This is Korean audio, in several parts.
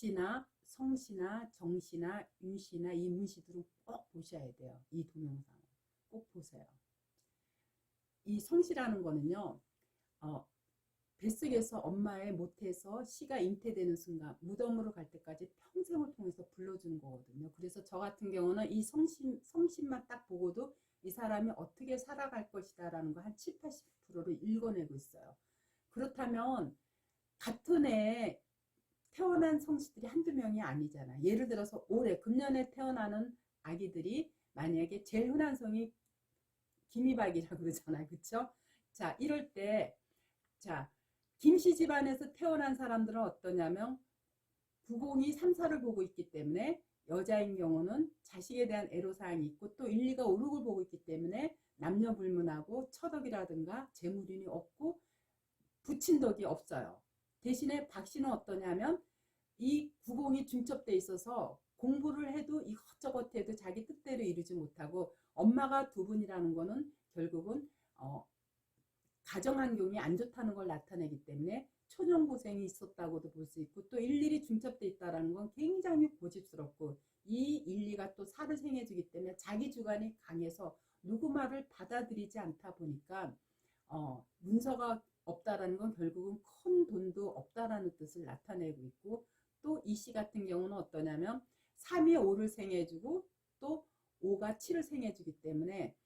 박씨나 성 씨나 정 씨나 윤 씨나 이 문 씨들은 꼭 보셔야 돼요. 이 동영상을 꼭 보세요. 이 성씨라는 거는요. 어, 뱃속에서 엄마의 못해서 씨가 잉태되는 순간 무덤으로 갈 때까지 평생을 통해서 불러주는 거거든요. 그래서 저 같은 경우는 이 성심, 성심만 딱 보고도 이 사람이 어떻게 살아갈 것이다 라는 거 한 7, 80%를 읽어내고 있어요. 그렇다면 같은 해에 태어난 성씨들이 한두 명이 아니잖아. 예를 들어서 올해 금년에 태어나는 아기들이 만약에 제일 흔한 성이 김이박이라고 그러잖아요. 그쵸? 자, 이럴 때, 자, 김씨 집안에서 태어난 사람들은 어떠냐면, 902, 34를 보고 있기 때문에, 여자인 경우는 자식에 대한 애로사항이 있고, 또 1, 2가 5, 6을 보고 있기 때문에, 남녀 불문하고, 처덕이라든가, 재물인이 없고, 붙인 덕이 없어요. 대신에 박 씨는 어떠냐면, 이 90이 중첩돼 있어서, 공부를 해도 이것저것 해도 자기 뜻대로 이루지 못하고, 엄마가 두 분이라는 거는 결국은 어, 가정 환경이 안 좋다는 걸 나타내기 때문에 초년 고생이 있었다고도 볼 수 있고 또 일일이 중첩돼 있다라는 건 굉장히 고집스럽고 이 일리가 또 살을 생해주기 때문에 자기 주관이 강해서 누구 말을 받아들이지 않다 보니까 어, 문서가 없다라는 건 결국은 큰 돈도 없다라는 뜻을 나타내고 있고 또이씨 같은 경우는 어떠냐면 3이 5를 생해주고 또 5가 7을 생해주기 때문에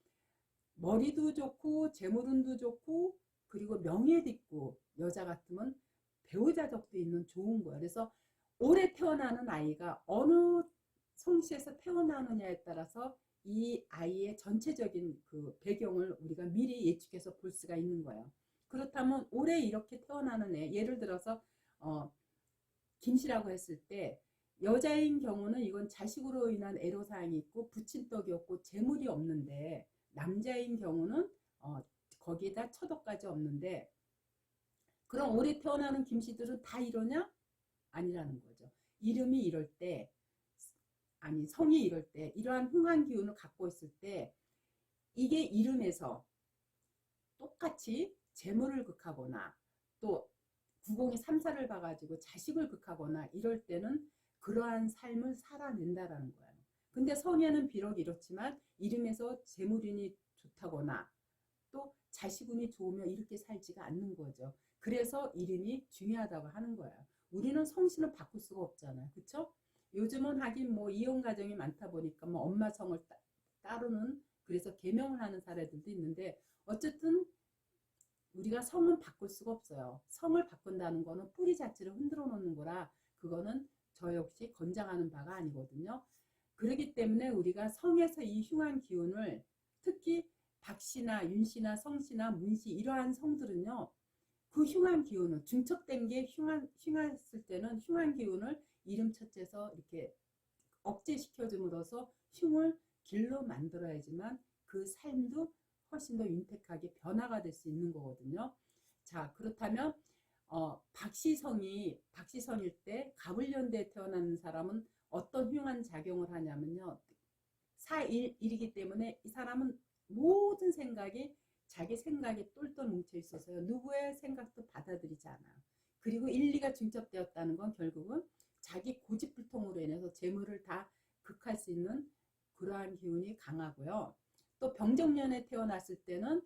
머리도 좋고 재물운도 좋고 그리고 명예도 있고 여자 같으면 배우자적도 있는 좋은 거예요. 그래서 올해 태어나는 아이가 어느 성씨에서 태어나느냐에 따라서 이 아이의 전체적인 그 배경을 우리가 미리 예측해서 볼 수가 있는 거예요. 그렇다면 올해 이렇게 태어나는 애, 예를 들어서 어, 김씨라고 했을 때 여자인 경우는 이건 자식으로 인한 애로사항이 있고 부친떡이 없고 재물이 없는데 남자인 경우는 어, 거기에다 처덕까지 없는데 그럼 올해 태어나는 김씨들은 다 이러냐? 아니라는 거죠. 이름이 이럴 때 아니 성이 이럴 때 이러한 흥한 기운을 갖고 있을 때 이게 이름에서 똑같이 재물을 극하거나 또 구공이 삼사를 봐가지고 자식을 극하거나 이럴 때는 그러한 삶을 살아낸다라는 거예요. 근데 성에는 비록 이렇지만 이름에서 재물운이 좋다거나 또 자식운이 좋으면 이렇게 살지가 않는 거죠. 그래서 이름이 중요하다고 하는 거예요. 우리는 성씨는 바꿀 수가 없잖아요. 그쵸? 요즘은 하긴 뭐 이혼 가정이 많다 보니까 뭐 엄마 성을 따, 따르는 그래서 개명을 하는 사례들도 있는데 어쨌든 우리가 성은 바꿀 수가 없어요. 성을 바꾼다는 거는 뿌리 자체를 흔들어 놓는 거라 그거는 저 역시 권장하는 바가 아니거든요. 그렇기 때문에 우리가 성에서 이 흉한 기운을 특히 박씨나 윤씨나 성씨나 문씨 이러한 성들은요. 그 흉한 기운을 중첩된 게 흉한 흉했을 때는 흉한 기운을 이름 첫째서 이렇게 억제시켜 줌으로써 흉을 길로 만들어야지만 그 삶도 훨씬 더 윤택하게 변화가 될 수 있는 거거든요. 자 그렇다면 어, 박시성이 박시성일 때 가불년대에 태어나는 사람은 어떤 흉한 작용을 하냐면요. 4일이기 때문에 이 사람은 모든 생각이 자기 생각에 똘똘 뭉쳐 있어서요. 누구의 생각도 받아들이지 않아요. 그리고 1, 2가 중첩되었다는 건 결국은 자기 고집불통으로 인해서 재물을 다 극할 수 있는 그러한 기운이 강하고요. 또 병정년에 태어났을 때는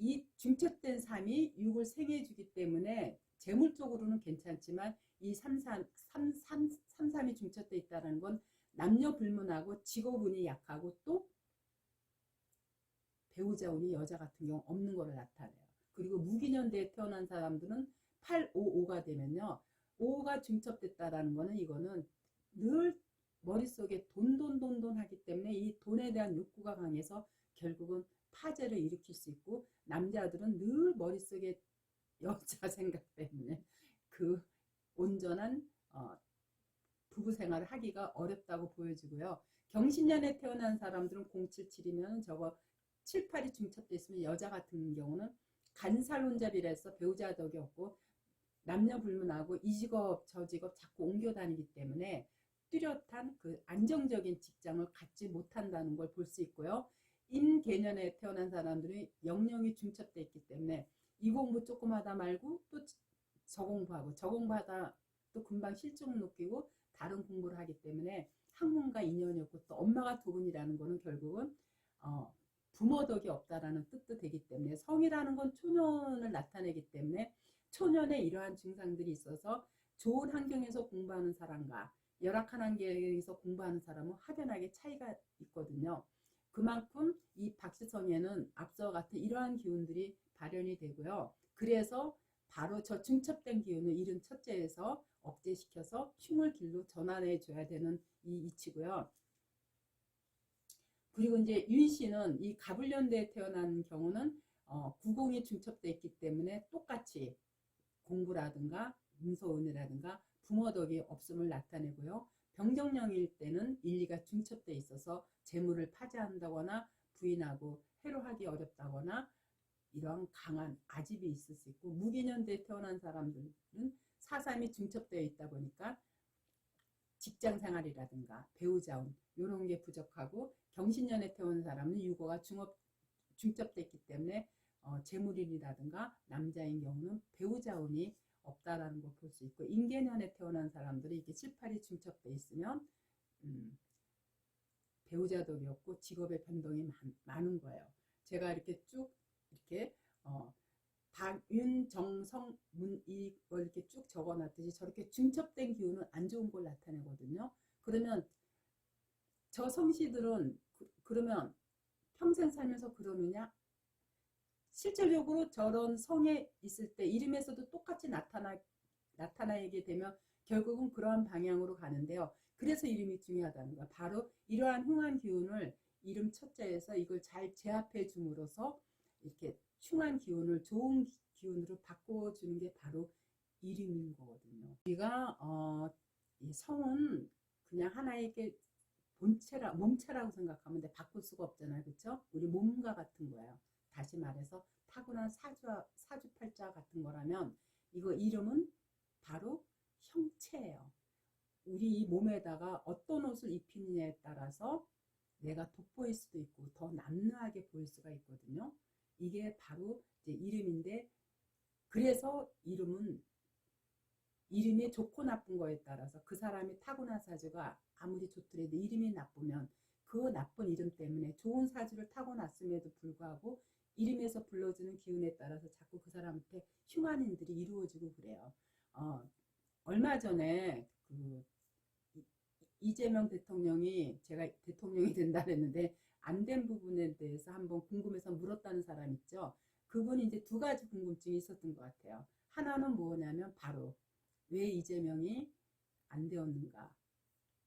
이 중첩된 삶이 6을 생해주기 때문에 재물 쪽으로는 괜찮지만 이 3, 3, 3, 3, 3, 3이 중첩돼 있다는 건 남녀 불문하고 직업운이 약하고 또 배우자 운이 여자 같은 경우 없는 거를 나타내요. 그리고 무기년대에 태어난 사람들은 8, 5, 5가 되면요. 5가 중첩됐다라는 거는 이거는 늘 머릿속에 돈, 돈, 돈, 돈 하기 때문에 이 돈에 대한 욕구가 강해서 결국은 파재를 일으킬 수 있고 남자들은 늘 머릿속에 여자 생각 때문에 그 온전한 어, 부부 생활을 하기가 어렵다고 보여지고요. 경신년에 태어난 사람들은 077이면 저거 7, 8이 중첩돼 있으면 여자 같은 경우는 간살 혼잡이라 해서 배우자 덕이 없고 남녀 불문하고 이 직업 저 직업 자꾸 옮겨 다니기 때문에 뚜렷한 그 안정적인 직장을 갖지 못한다는 걸 볼 수 있고요. 임개년에 태어난 사람들이 영영이 중첩돼 있기 때문에 이 공부 조금 하다 말고 또 저 공부하고 저 공부하다 또 금방 실적 느끼고 다른 공부를 하기 때문에 학문과 인연이 없고 또 엄마가 두 분이라는 거는 결국은 어, 부모 덕이 없다라는 뜻도 되기 때문에 성이라는 건 초년을 나타내기 때문에 초년에 이러한 증상들이 있어서 좋은 환경에서 공부하는 사람과 열악한 환경에서 공부하는 사람은 확연하게 차이가 있거든요. 그만큼 이 박시성에는 앞서 같은 이러한 기운들이 발현이 되고요. 그래서 바로 저 중첩된 기운을 이른 첫째에서 억제시켜서 흉을 길로 전환해 줘야 되는 이 이치고요. 그리고 이제 윤 씨는 이 가불년대에 태어난 경우는 어, 구공이 중첩돼 있기 때문에 똑같이 공부라든가 문서운이라든가 부모 덕이 없음을 나타내고요. 병정령일 때는 일리가 중첩돼 있어서 재물을 파지한다거나 부인하고 해로하기 어렵다거나 이러한 강한 아집이 있을 수 있고 무기년대에 태어난 사람들은 사삼이 중첩되어 있다 보니까 직장 생활이라든가 배우자운 이런 게 부족하고 경신년에 태어난 사람은 유고가 중업 중첩됐기 때문에 어, 재물인이라든가 남자인 경우는 배우자운이 없다라는 걸 볼 수 있고 인계년에 태어난 사람들이 이게 7, 8이 중첩돼 있으면 음, 배우자덕이 없고 직업의 변동이 많, 많은 거예요. 제가 이렇게 쭉 이렇게 어, 박윤, 정성, 문 이걸 이렇게 쭉 적어놨듯이 저렇게 중첩된 기운은 안 좋은 걸 나타내거든요. 그러면 저 성씨들은 그, 러면 평생 살면서 그러느냐? 실질적으로 저런 성에 있을 때 이름에서도 똑같이 나타나 나타나게 되면 결국은 그러한 방향으로 가는데요. 그래서 이름이 중요하다는 거야. 바로 이러한 흉한 기운을 이름 첫째에서 이걸 잘 제압해 줌으로써 이렇게 흉한 기운을 좋은 기운으로 바꿔 주는 게 바로 이름인 거거든요. 우리가 어, 이 성은 그냥 하나의 게 본체라 몸체라고 생각하면 돼 바꿀 수가 없잖아요, 그렇죠? 우리 몸과 같은 거예요. 다시 말해서 타고난 사주 사주팔자 같은 거라면 이거 이름은 바로 형체예요. 우리 이 몸에다가 어떤 옷을 입히느냐에 따라서 내가 돋보일 수도 있고 더 남루하게 보일 수가 있거든요. 이게 바로 이제 이름인데 그래서 이름은 이름이 좋고 나쁜 거에 따라서 그 사람이 타고난 사주가 아무리 좋더라도 이름이 나쁘면 그 나쁜 이름 때문에 좋은 사주를 타고났음에도 불구하고 이름에서 불러주는 기운에 따라서 자꾸 그 사람한테 흉한 일들이 이루어지고 그래요. 어, 얼마 전에 그 이- 이재명 대통령이 제가 대통령이 된다 그랬는데 안 된 부분에 대해서 한번 궁금해서 물었다는 사람 있죠. 그분이 이제 두 가지 궁금증이 있었던 것 같아요. 하나는 뭐냐면 바로 왜 이재명이 안 되었는가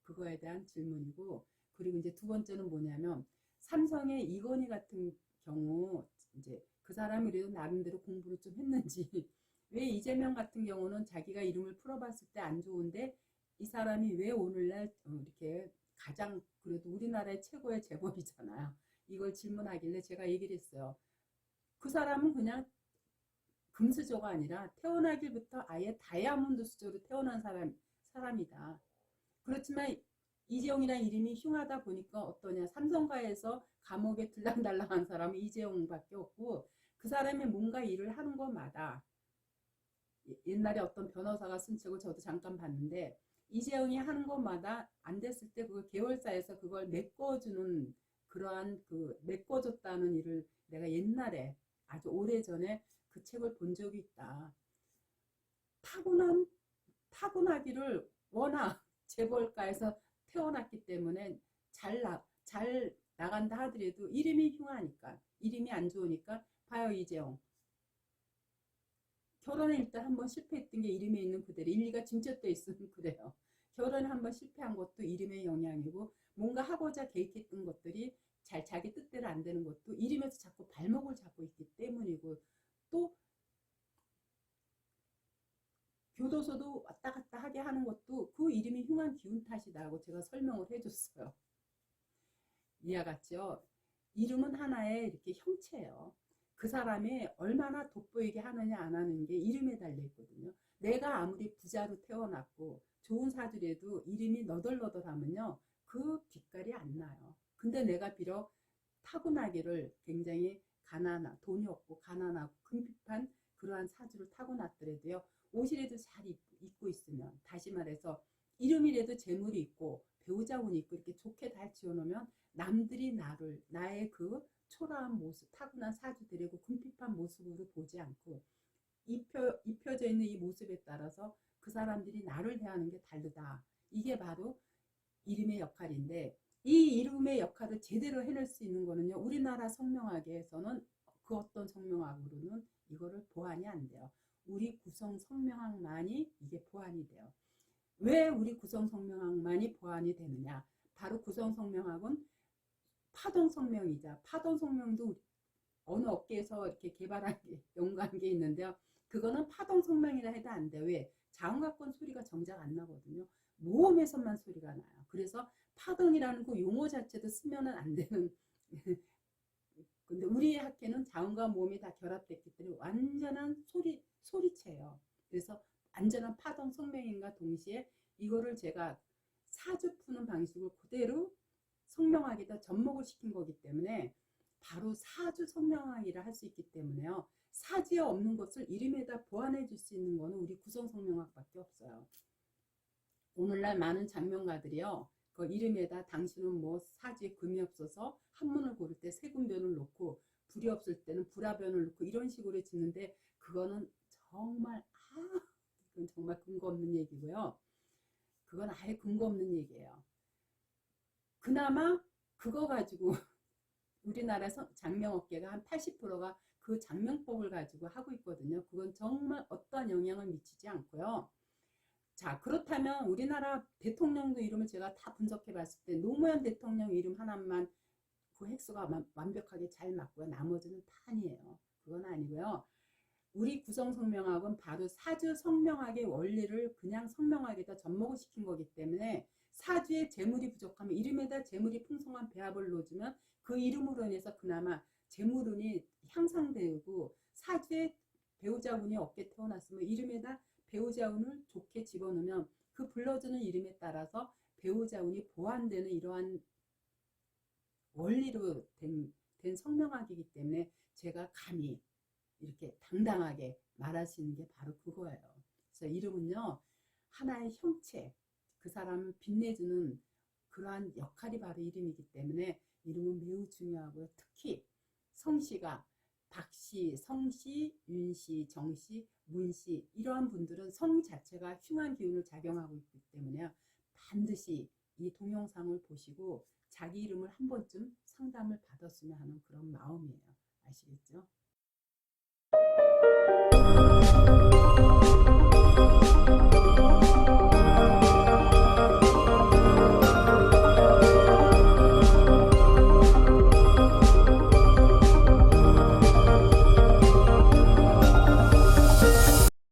그거에 대한 질문이고 그리고 이제 두 번째는 뭐냐면 삼성의 이건희 같은 경우 이제 그 사람이 그래도 나름대로 공부를 좀 했는지 왜 이재명 같은 경우는 자기가 이름을 풀어봤을 때 안 좋은데 이 사람이 왜 오늘날 어, 이렇게 가장 그래도 우리나라의 최고의 재벌이잖아요. 이걸 질문하길래 제가 얘기를 했어요. 그 사람은 그냥 금수저가 아니라 태어나길부터 아예 다이아몬드 수저로 태어난 사람, 사람이다. 그렇지만 이재용이라는 이름이 흉하다 보니까 어떠냐. 삼성가에서 감옥에 들랑달랑한 사람은 이재용밖에 없고 그 사람이 뭔가 일을 하는 것마다 예- 옛날에 어떤 변호사가 쓴 책을 저도 잠깐 봤는데 이재용이 하는 것마다 안 됐을 때 그걸 계열사에서 그걸 메꿔주는 그러한 그 메꿔줬다는 일을 내가 옛날에 아주 오래전에 그 책을 본 적이 있다. 타고난 타고나기를 워낙 재벌가에서 태어났기 때문에 잘, 나, 잘 나간다 하더라도 이름이 흉하니까 이름이 안 좋으니까 봐요 이재용 결혼에 일단 한번 실패했던 게 이름에 있는 그대로 일리가 진짜돼 있으면 그래요. 결혼에 한번 실패한 것도 이름의 영향이고 뭔가 하고자 계획했던 것들이 잘 자기 뜻대로 안 되는 것도 이름에서 자꾸 발목을 잡고 있기 때문이고 또 교도소도 왔다 갔다 하게 하는 것도 그 이름이 흉한 기운 탓이다고 제가 설명을 해줬어요. 이해 갔죠? 이름은 하나의 이렇게 형체예요. 그 사람이 얼마나 돋보이게 하느냐 안 하는 게 이름에 달려 있거든요. 내가 아무리 부자로 태어났고 좋은 사주래도 이름이 너덜너덜하면요. 그 빛깔이 안 나요. 근데 내가 비록 타고나기를 굉장히 가난한 돈이 없고 가난하고 궁핍한 그러한 사주를 타고났더라도요. 옷이라도 잘 입, 입고 있으면 다시 말해서 이름이라도 재물이 있고 배우자 운이 있고 이렇게 좋게 잘 지어놓으면 남들이 나를 나의 그 초라한 모습 타고난 사주들이고 궁핍한 모습으로 보지 않고 입혀, 입혀져 있는 이 모습에 따라서 그 사람들이 나를 대하는 게 다르다. 이게 바로 이름의 역할인데 이 이름의 역할을 제대로 해낼 수 있는 거는요. 우리나라 성명학에서는 그 어떤 성명학으로는 이거를 보완이 안 돼요. 우리 구성 성명학만이 이게 보완이 돼요. 왜 우리 구성 성명학만이 보완이 되느냐? 바로 구성 성명학은 파동 성명이자 파동 성명도 어느 업계에서 이렇게 개발한 게 연구한 게 있는데요. 그거는 파동 성명이라 해도 안 돼. 왜? 자음각권 소리가 정작 안 나거든요. 모음에서만 소리가 나요. 그래서 파동이라는 그 용어 자체도 쓰면은 안 되는. 근데 우리 학회는 자음과 모음이 다 결합됐기 때문에 완전한 소리 소리체예요. 그래서 완전한 파동 성명인과 동시에 이거를 제가 사주 푸는 방식을 그대로 성명학에다 접목을 시킨 거기 때문에 바로 사주 성명학이라 할 수 있기 때문에요. 사주에 없는 것을 이름에다 보완해 줄 수 있는 거는 우리 구성 성명학밖에 없어요. 오늘날 많은 장명가들이요. 그 이름에다 당신은 뭐 사주에 금이 없어서 한문을 고를 때 세군변을 놓고 불이 없을 때는 불화변을 놓고 이런 식으로 짓는데 그거는 정말 아 이건 정말 근거 없는 얘기고요. 그건 아예 근거 없는 얘기예요. 그나마 그거 가지고 우리나라 성- 장명업계가 한 80%가 그 장명법을 가지고 하고 있거든요. 그건 정말 어떠한 영향을 미치지 않고요. 자, 그렇다면 우리나라 대통령도 이름을 제가 다 분석해 봤을 때 노무현 대통령 이름 하나만 그 획수가 완- 완벽하게 잘 맞고요. 나머지는 다 아니에요. 그건 아니고요. 우리 구성 성명학은 바로 사주 성명학의 원리를 그냥 성명학에다 접목을 시킨 거기 때문에 사주에 재물이 부족하면 이름에다 재물이 풍성한 배합을 넣어주면 그 이름으로 인해서 그나마 재물운이 향상되고 사주에 배우자 운이 없게 태어났으면 이름에다 배우자 운을 좋게 집어넣으면 그 불러주는 이름에 따라서 배우자 운이 보완되는 이러한 원리로 된, 된 성명학이기 때문에 제가 감히 이렇게 당당하게 말할 수 있는 게 바로 그거예요. 그래서 이름은요, 하나의 형체, 그 사람을 빛내주는 그러한 역할이 바로 이름이기 때문에 이름은 매우 중요하고요. 특히 성씨가 박씨, 성씨, 윤씨, 정씨, 문씨 이러한 분들은 성 자체가 흉한 기운을 작용하고 있기 때문에요. 반드시 이 동영상을 보시고 자기 이름을 한 번쯤 상담을 받았으면 하는 그런 마음이에요. 아시겠죠? Thank you.